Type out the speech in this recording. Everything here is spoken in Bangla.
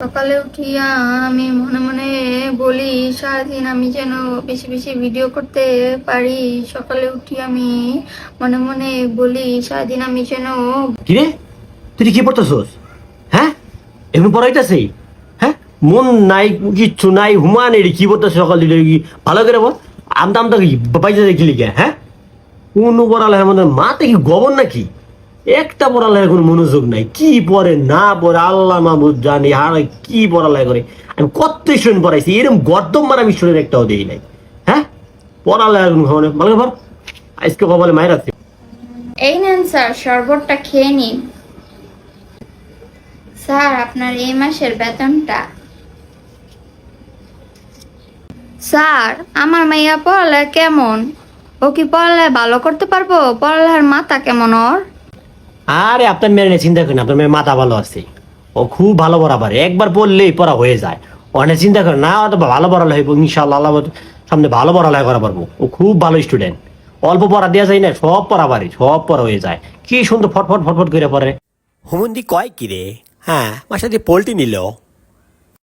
সকালে উঠিয়া আমি মনে মনে বলি সারাদিন আমি যেন বেশি বেশি ভিডিও করতে পারি। সকালে উঠি আমি মনে মনে বলি সারাদিন আমি যেন কিরে তুই কি পড়তেছস? হ্যাঁ? এখন পড়াইতেছে? হ্যাঁ? মন নাই, কিচ্ছু নাই হুমান এটি কি পড়তেছ সকাল দিলে ভালো করে বল। আমদা আমদা কি বাইতে দেখি লিখে? হ্যাঁ? কোন পড়ালেখার মধ্যে মাতে কি গবর নাকি? একটা পড়ালেখার কোনো মনোযোগ নাই। কি পড়ে, না পড়ে, আল্লাহ মাহমুদ জানি আর কি পড়ালেখা করে। আমি কত স্টুডেন্ট পড়াইছি এরকম গর্দম মার আমি স্টুডেন্ট একটাও দেই নাই। হ্যাঁ? পড়ালেখার কোনো ভালো আজকে কপালে মায়ের আছে। এই নেন স্যার, শরবতটা খেয়ে নিন। স্যার, আপনার এই মাসের বেতনটা। স্যার, আমার মাইয়া পড়ালে কেমন? ও কি পড়ালে ভালো করতে পারব? পড়ালের মাথা কেমন ওর? আরে, আপনার মেয়ে নিয়ে চিন্তা করেন আপনার মেয়ে মাথা ভালো আছে। ও খুব ভালো পড়া পারে একবার পড়লেই পড়া হয়ে যায়। অনেক চিন্তা করেন না অত ভালো পড়ালে হইব ইনশাল্লাহ আল্লাহ সামনে ভালো পড়ালেখা করা পারব ও খুব ভালো স্টুডেন্ট অল্প পড়া দেওয়া যায় না, সব পড়া পারে সব পড়া হয়ে যায়। কি সুন্দর ফটফট ফটফট করে পড়ে। হুমন্দি কয় কি রে হ্যাঁ মাসে সাথে পোল্ট্রি নিল।